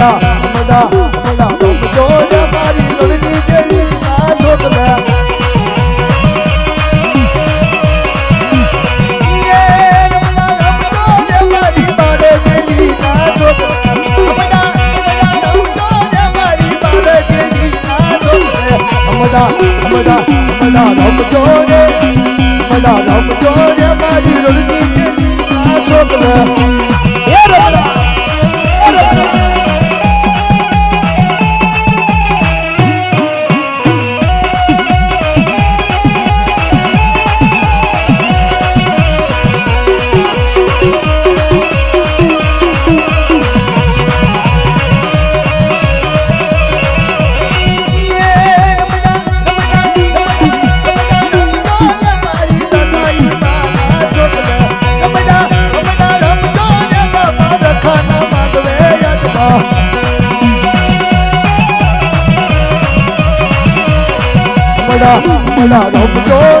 હમડા હમડા હમડા રમજો રે મારી રણની દેવી ના છોકરે મારી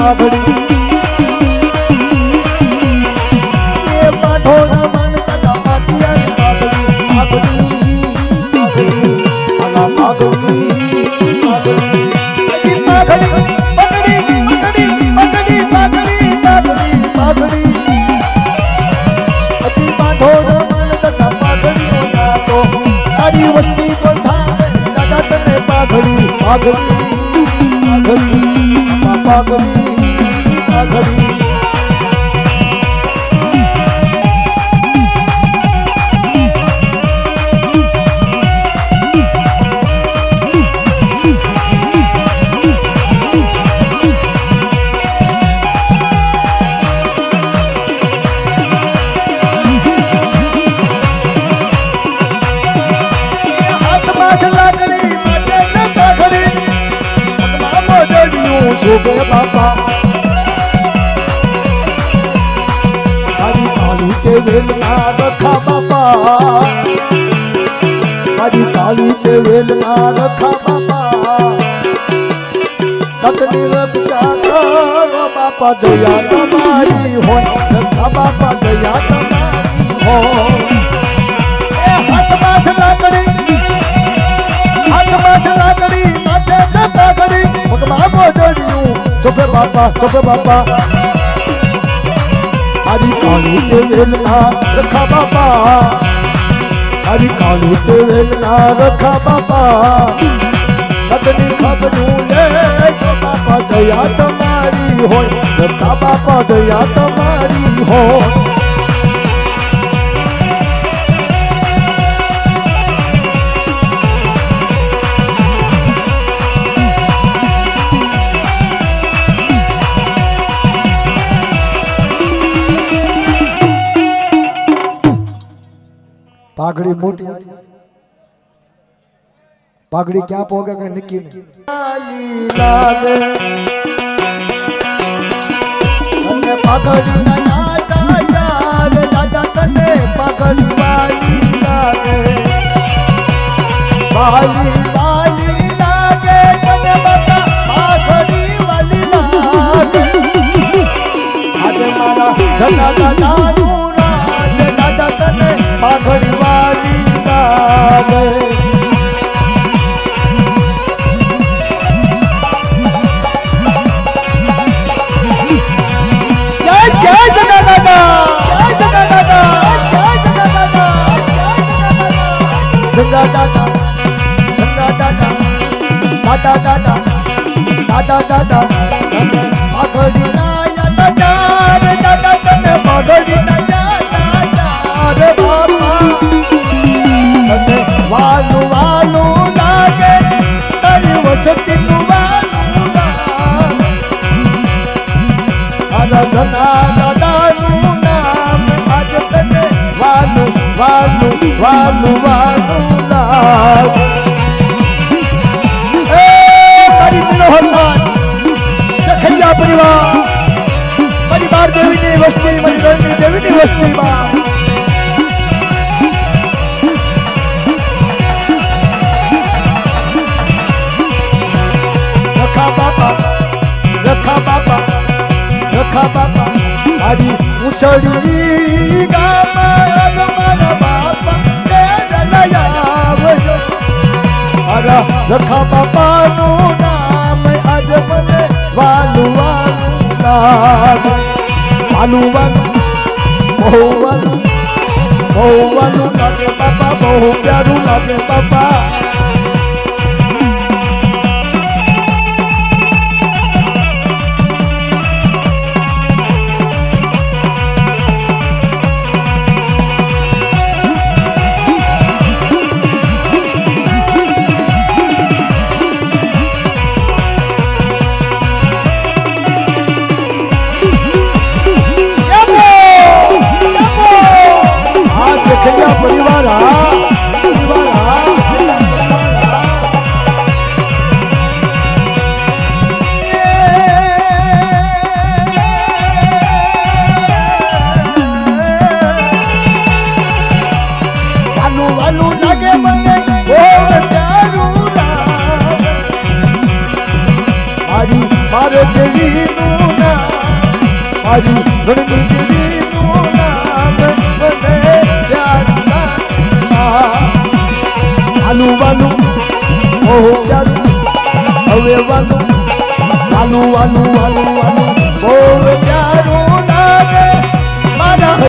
પાઘડી શોભે બાપા. મારી કાળી તે વેલના રખા બાપા. મારી કાળી તે વેલના રખા બાપા. તકની રક્ષા કરો બાપા દયા તમારી હોય. બાપા દયા તમારી હોય. મોજડિયું શોભે બાપા શોભે બાપા મારી કાળી તે વેલના રખા બાપા મારી કાળી તે વેલના રખા બાપા કદની ખબરું લે જો બાપા દયા તમારી હોય રખા બાપા દયા તમારી પાઘડી મોટી આવી. પાઘડી ક્યાં પોગે કે નક્કી નહીં લાગે તને પાઘડી ના યાદ આવે દાદા તને પાઘડી વાલી લાગે વાલી વાલી લાગે તને બાપા પાઘડી વાલી લાગે આજે મારા ધના દાદાનું રાજ દાદા પાઘડી વાલી જગા દાદા દાદા દાદા દાદા દાદા દાદા દાદા આરાધના દાદાનું નામ આજ તને વાલું વાલું વાલું વાલું લાગે એ મારી મનોહરલાલ જખલિયા પરિવાર મારી બાર દેવીની વસ્તી મારી રણની દેવીની વસ્તીમાં મારી ઉછળી મારા બાપા રખા બાપાનું નામ આજ મને વાલું વાલું વાલું વાલું બહુ વાલું બહુ વાલું લાગે બાપા, બહુ પ્યારું લાગે બાપા. દેવીનું નામ મારી રણની દેવીનું નામ હવે વાલુ વાલુ વાલુ વાલુ વાલુ